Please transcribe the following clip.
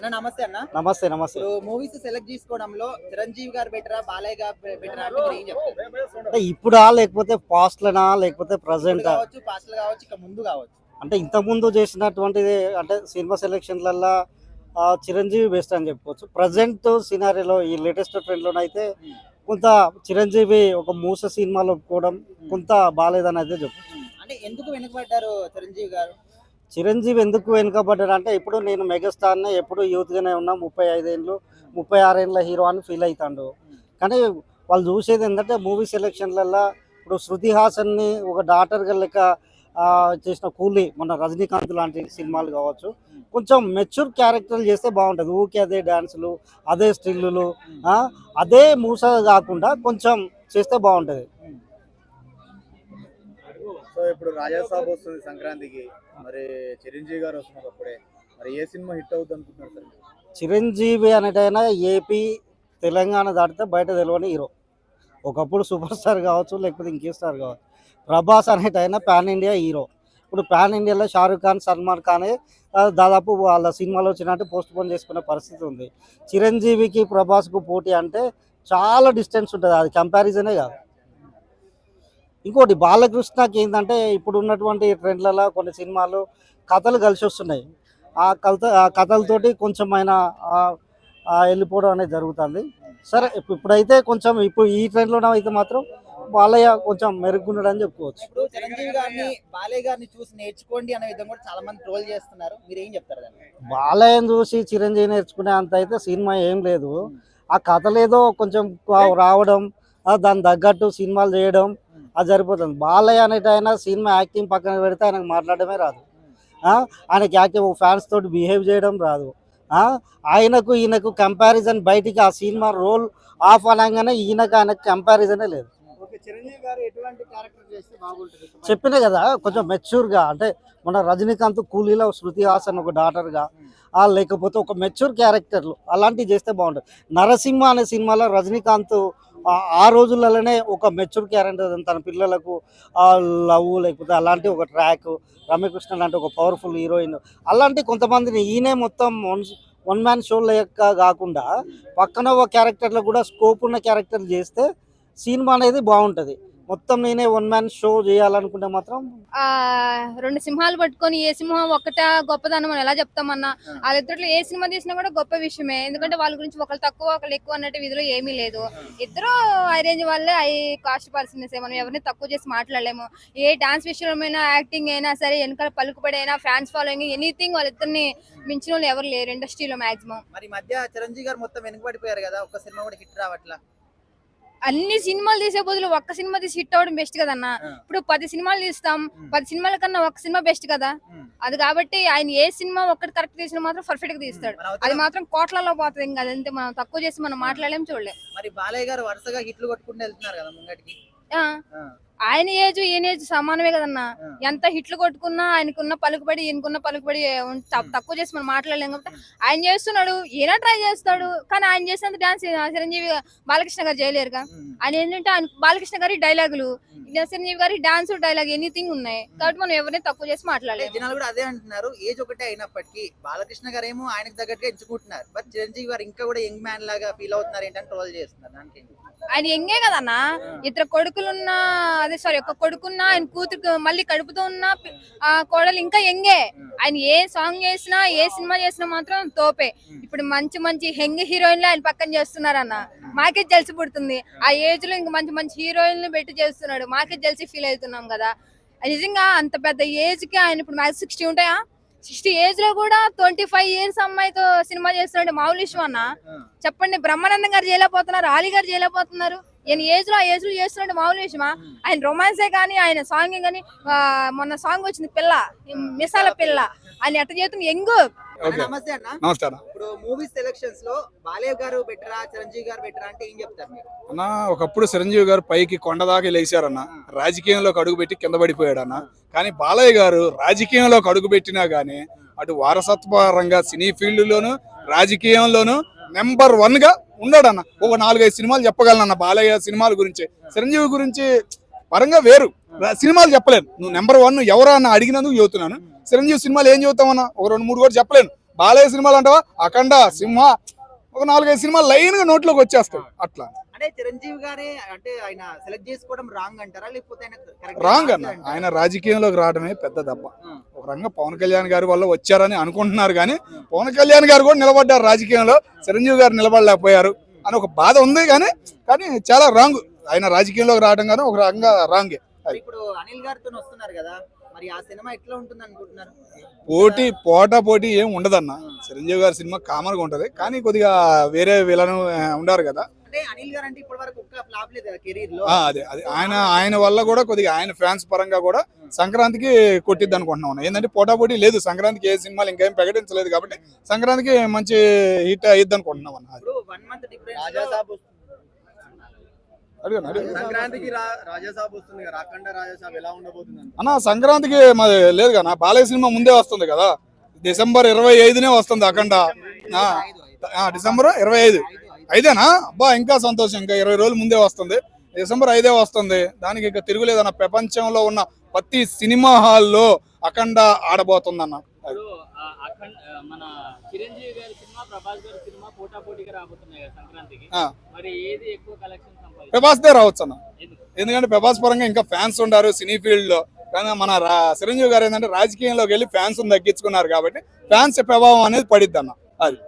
అన్న నమస్తే అన్న. నమస్తే నమస్తే. మూవీస్ సెలెక్ట్ చేసుకోవడంలో చిరంజీవి గారు బెటరా బాలయ్య గారు బెటరా అంటే మీరు ఏం చెప్తారు? అంటే ఇప్పుడా లేకపోతే పాస్ట్లనా లేకపోతే ఇప్పుడు ప్రజెంట్ కావచ్చు పాస్టల్ కావచ్చు ఇక ముందు కావచ్చు. అంటే ఇంతకుముందు చేసినటువంటిది అంటే సినిమా సెలెక్షన్లల్లో చిరంజీవి బెస్ట్ అని చెప్పుకోవచ్చు. ప్రజెంట్ సినారీలో ఈ లేటెస్ట్ ట్రెండ్లోనైతే కొంత చిరంజీవి ఒక మూస సినిమాలో ఒప్పుకోవడం కొంత బాగాలేదని అయితే చెప్పు అంటే ఎందుకు వెనుకబడ్డారు చిరంజీవి గారు? చిరంజీవి ఎందుకు వెనుకబడ్డాడు అంటే ఇప్పుడు నేను మెగాస్టార్నే ఎప్పుడు యూత్గానే ఉన్నా ముప్పై ఐదేళ్ళు ముప్పై ఆరేళ్ళ హీరో అని ఫీల్ అవుతాడు కానీ వాళ్ళు చూసేది ఏంటంటే మూవీ సెలెక్షన్లలో ఇప్పుడు శృతి హాసన్ని ఒక డాక్టర్గా లెక్క చేసిన కూలీ మన రజనీకాంత్ లాంటి సినిమాలు కావచ్చు కొంచెం మెచ్యూర్ క్యారెక్టర్లు చేస్తే బాగుంటుంది. ఊకే అదే డాన్సులు అదే స్టిల్లులు అదే మూస కాకుండా కొంచెం చేస్తే బాగుంటుంది. ఇప్పుడు రాజాసాబ్ వస్తుంది సంక్రాంతికి. మరి చిరంజీవి గారు వస్తున్నారు అప్పుడే. మరి ఏ సినిమా హిట్ అవుతుంది అనుకుంటున్నారు సార్? చిరంజీవి అనేటైనా ఏపీ తెలంగాణ దాటితే బయట తెలియని హీరో. ఒకప్పుడు సూపర్ స్టార్ కావచ్చు లేకపోతే ఇంకే స్టార్ కావచ్చు. ప్రభాస్ అనేటైనా పాన్ ఇండియా హీరో. ఇప్పుడు పాన్ ఇండియాలో షారూఖ్ ఖాన్ సల్మాన్ ఖాన్ దాదాపు వాళ్ళ సినిమాలో వచ్చినట్టు పోస్ట్ పోన్ చేసుకునే పరిస్థితి ఉంది. చిరంజీవికి ప్రభాస్కు పోటీ అంటే చాలా డిస్టెన్స్ ఉంటుంది. అది కంపారిజనే కాదు. ఇంకోటి బాలకృష్ణకి ఏంటంటే ఇప్పుడు ఉన్నటువంటి ట్రెండ్లలో కొన్ని సినిమాలు కథలు కలిసి వస్తున్నాయి. ఆ కథ ఆ కథలతోటి కొంచెం ఆయన వెళ్ళిపోవడం అనేది జరుగుతుంది. సరే ఇప్పు- ఇప్పుడైతే కొంచెం ఇప్పుడు ఈ ట్రెండ్లో అయితే మాత్రం బాలయ్య కొంచెం మెరుగున్నాడని చెప్పుకోవచ్చు. ఇప్పుడు చిరంజీవి గారిని బాలయ్య గారిని చూసి నేర్చుకోండి అనే విధంగా కూడా చాలా మంది ట్రోల్ చేస్తున్నారు. మీరు ఏం చెప్తారు బాలయ్యని చూసి చిరంజీవి నేర్చుకునే అంత అయితే సినిమా ఏం లేదు. ఆ కథలేదో కొంచెం రావడం దాని తగ్గట్టు సినిమాలు చేయడం అది సరిపోతుంది. బాలయ్య అనేట ఆయన సినిమా యాక్టింగ్ పక్కన పెడితే ఆయనకు మాట్లాడమే రాదు. ఆయనకి యాక్టివ్ ఫ్యాన్స్ తోటి బిహేవ్ చేయడం రాదు. ఆయనకు ఈయనకు కంపారిజన్ బయటికి ఆ సినిమా రోల్ ఆఫ్ అనగానే ఈయనకు ఆయనకు కంపారిజనే లేదు. ఓకే చిరంజీవి గారు ఎటువంటి క్యారెక్టర్ చేస్తే బాగుంటుంది? చెప్పిన కదా కొంచెం మెచ్యూర్గా అంటే మన రజనీకాంత్ కూలీలో శృతి హాసన్ ఒక డాటర్గా ఆ లేకపోతే ఒక మెచ్యూర్ క్యారెక్టర్లు అలాంటివి చేస్తే బాగుంటుంది. నరసింహ అనే సినిమాలో రజనీకాంత్ ఆ- రోజులలోనే ఒక మెచ్యూర్ క్యారెక్టర్ తన పిల్లలకు లవ్ లేకపోతే అలాంటి ఒక ట్రాక్ రమ్యకృష్ణ లాంటి ఒక పవర్ఫుల్ హీరోయిన్. అలాంటి కొంతమందిని ఈయనే మొత్తం వన్ వన్ మ్యాన్ షో లెక్క కాకుండా పక్కన ఒక క్యారెక్టర్లో కూడా స్కోప్ ఉన్న క్యారెక్టర్లు చేస్తే సినిమా అనేది బాగుంటుంది. మొత్తం నేనే వన్ మ్యాన్ షో చేయాలనుకుంటే మాత్రం ఆ రెండు సింహాలు పట్టుకొని ఏ సింహం ఒక్కట గొప్పదనం మనం ఎలా చెప్తామన్నా? వాళ్ళిద్దరిలో ఏ సినిమా తీసినా కూడా గొప్ప విషయమే. ఎందుకంటే వాళ్ళ గురించి ఒకళ్ళు తక్కువ ఒకళ్ళు ఎక్కువ అన్నట్టు విధిలో ఏమీ లేదు. ఇద్దరు హై రేంజ్ వాళ్ళే హై కాస్ట్ పర్సన్స్ మనం ఎవరిని తక్కువ చేసి మాట్లాడలేము. ఏ డాన్స్ విషయమైనా యాక్టింగ్ అయినా సరే వెనకాల పలుకుబడి అయినా ఫ్యాన్స్ ఫాలోయింగ్ ఎనీథింగ్ వాళ్ళిద్దరిని మించిన వాళ్ళు ఎవరు లేరు. ఇండస్ట్రీలో మాక్సిమం. మరి ఈ మధ్య చిరంజీవి గారు మొత్తం వెనుకబడిపోయారు కదా. ఒక్క సినిమా కూడా హిట్ రావట్లా. అన్ని సినిమాలు తీసే బదులు ఒక్క సినిమా తీసి హిట్ అవ్వడం బెస్ట్ కదన్న. ఇప్పుడు పది సినిమాలు తీస్తాం. పది సినిమాల కన్నా ఒక సినిమా బెస్ట్ కదా. అది కాబట్టి ఆయన ఏ సినిమా ఒక్కటి కరెక్ట్ తీసినా మాత్రం పర్ఫెక్ట్గా తీస్తాడు. అది మాత్రం కోట్లలో పోతుంది ఇంకా. అదంతే మనం తక్కువ చేసి మనం మాట్లాడలేం చూడలేం. మరి బాలయ్య గారు వరుసగా హిట్లు కొట్టుకుంటూ వెళ్తున్నారు కదా ముంగటికి. ఆయన ఏజ్ ఈయన ఏజ్ సమానమే కదన్నా. ఎంత హిట్లు కొట్టుకున్నా ఆయనకున్న పలుకుబడి ఈయనకున్న పలుకుబడి. తక్కువ చేసి మనం మాట్లాడలేం కాబట్టి ఆయన చేస్తున్నాడు ఈయన ట్రై చేస్తాడు కానీ ఆయన చేసినంత డాన్స్ చిరంజీవి బాలకృష్ణ గారు చేయలేరుగా. ఆయన ఏంటంటే ఆయన బాలకృష్ణ గారి డైలాగులు చిరంజీవి గారి డాన్స్ డైలాగ్ ఎనీథింగ్ ఉన్నాయి. కాబట్టి మనం ఎవరిని తక్కువ చేసి అంటే మాట్లాడలేము జనాలు కూడా అదే అంటున్నారు ఏజ్ ఒకటే అయినప్పటికీ బాలకృష్ణ గారు ఏమో ఆయనకు తగ్గట్టుగా ఎంచుకుంటున్నారు. బట్ చిరంజీవి గారు ఇంకా కూడా యంగ్ మ్యాన్ లాగా ఫీల్ అవుతున్నారు ఏంటని ట్రోల్ చేస్తున్నారు. దానికి? ఆయన ఎంగే కదన్నా? ఇద్దరు కొడుకులున్నా అదే సారీ ఒక కొడుకున్నా ఆయన కూతురు మళ్ళీ కడుపుతో ఉన్న ఆ కోడలు ఇంకా ఎంగే. ఆయన ఏ సాంగ్ చేసినా ఏ సినిమా చేసినా మాత్రం తోపే. ఇప్పుడు మంచి మంచి హెంగ్ హీరోయిన్లు ఆయన పక్కన చేస్తున్నారన్న. మాకే జలిసి పుడుతుంది. ఆ ఏజ్లో ఇంకా మంచి మంచి హీరోయిన్లు పెట్టి చేస్తున్నాడు. మాకే జలిసి ఫీల్ అవుతున్నాం కదా. నిజంగా అంత పెద్ద ఏజ్కి ఆయన ఇప్పుడు మ్యాక్స్ సిక్స్టీ ఉంటాయా? సిక్స్టీ ఏజ్లో కూడా ట్వంటీ ఫైవ్ ఇయర్స్ అమ్మాయితో సినిమా చేస్తున్నాడు మామూలు విషయం అన్న. చెప్పండి బ్రహ్మానందం గారు చేయలేకపోతున్నారు ఆలీ గారు చేయలేకపోతున్నారు ఈయన ఏజ్లో ఆ ఏజ్లో చేస్తున్నాడు మామూలు విషయమా ఆయన రొమాన్సే కానీ ఆయన సాంగ్ కానీ మొన్న సాంగ్ వచ్చింది పిల్ల మిసాల పిల్ల. ఆయన ఎట్ట చేస్తుంది ఎంగు నమస్తే అన్న. నమస్కారం ఇప్పుడు మూవీ సెలక్షన్స్లో బాలయ్య గారు బెటరా చిరంజీవి గారు బెటరా అంటే ఏం చెప్తారు మీరు? అన్న ఒకప్పుడు చిరంజీవి గారు పైకి కొండ దాకా లేచారన్న రాజకీయంలోకి అడుగుపెట్టి కింద పడిపోయాడు అన్న. కానీ బాలయ్య గారు రాజకీయంలోకి అడుగు పెట్టినా గానీ అటు వారసత్వపరంగా సినీ ఫీల్డ్లోను రాజకీయంలోను నెంబర్ వన్గా ఉన్నాడన్న ఒక నాలుగైదు సినిమాలు చెప్పగలను బాలయ్య సినిమాల గురించి. చిరంజీవి గురించి పరంగా వేరు. సినిమాలు చెప్పలేను. నువ్వు నెంబర్ వన్ ఎవరా అన్న అడిగినందుకు చెబుతున్నాను. చిరంజీవి సినిమాలు ఏం చెబుతామన్నా? ఒక రెండు మూడు కూడా చెప్పలేను. బాలయ్య సినిమాలు అంటావా? అఖండ సింహ ఒక నాలుగైదు సినిమాలు లైన్గా నోట్లోకి వచ్చేస్తాయి. అట్లా. అంటే చిరంజీవి గారే అంటే ఆయన సెలెక్ట్ చేసుకోవడం రాంగ్ అంటారా? లేకపోతే రాంగ్ అన్న? ఆయన రాజకీయంలోకి రావడమే పెద్ద దెబ్బ. ఒక రంగం పవన్ కళ్యాణ్ గారి వల్ల వచ్చారని అనుకుంటున్నారు కానీ పవన్ కళ్యాణ్ గారు కూడా నిలబడ్డారు రాజకీయంలో. చిరంజీవి గారు నిలబడలేకపోయారు అని ఒక బాధ ఉంది కానీ కానీ చాలా రాంగ్. ఆయన రాజకీయంలోకి రావడం కానీ ఒక రంగా రాంగే. ఇప్పుడు అనిల్ గారితో వస్తున్నారు కదా? మరి ఆ సినిమా ఎట్లా ఉంటుంది అనుకుంటున్నారు? పోటీ పోటా పోటీ ఏం ఉండదన్న. చిరంజీవి గారి సినిమా కామన్గా ఉంటది. కానీ కొద్దిగా వేరే విలను ఉండారు కదా. అంటే అనిల్ గారు అంటే ఇప్పటి వరకు ఒక్క ఫ్లాప్ లేదు కెరీర్లో ఆ, అదే అదే. ఆయన ఆయన వల్ల కూడా కొద్దిగా ఆయన ఫ్యాన్స్ పరంగా కూడా సంక్రాంతికి కొట్టిద్ది అనుకుంటున్నాం ఏంటంటే పోటా పోటీ లేదు. సంక్రాంతికి ఏ సినిమాలు ఇంకేం ప్రకటించలేదు కాబట్టి సంక్రాంతికి మంచి హిట్ అయ్యిద్ది అనుకుంటున్నాం అన్న. అది. ఇప్పుడు వన్ మంత్ డిఫరెన్స్ రాజాసాబ్ వస్తుంది. సంక్రాంతికి రాజాసాబ్ వస్తుంది రాజాసాబ్ ఎలా ఉండబోతుంది? అన్న సంక్రాంతికి మరి లేదు కదా బాలయ్య సినిమా ముందే వస్తుంది కదా. డిసెంబర్ ఇరవై ఐదునే వస్తుంది అఖండ. డిసెంబర్ ఇరవై ఐదు. ఐదేనా? అబ్బా ఇంకా సంతోషం ఇంకా ఇరవై రోజుల ముందే వస్తుంది. డిసెంబర్ ఐదే వస్తుంది. దానికి ఇంకా తిరుగులేదన్న ప్రపంచంలో ఉన్న ప్రతి సినిమా హాల్లో అఖండ ఆడబోతుందన్న ఇప్పుడు ఆ అఖండ్ ఆ మన చిరంజీవి గారి సినిమా ప్రభాస్ గారి సినిమా రాబోతున్నాయి కదా సంక్రాంతికి. మరి ఏది ఎక్కువ కలెక్షన్ ప్రభాస్ దే రావచ్చు అన్న. ఎందుకంటే ప్రభాస్ పరంగా ఇంకా ఫ్యాన్స్ ఉండారు సినీ ఫీల్డ్లో కానీ మన చిరంజీవి గారు ఏంటంటే రాజకీయంలోకి వెళ్ళి ఫ్యాన్స్ తగ్గించుకున్నారు కాబట్టి ఫ్యాన్స్ ప్రభావం అనేది పడిద్ది అన్న అది.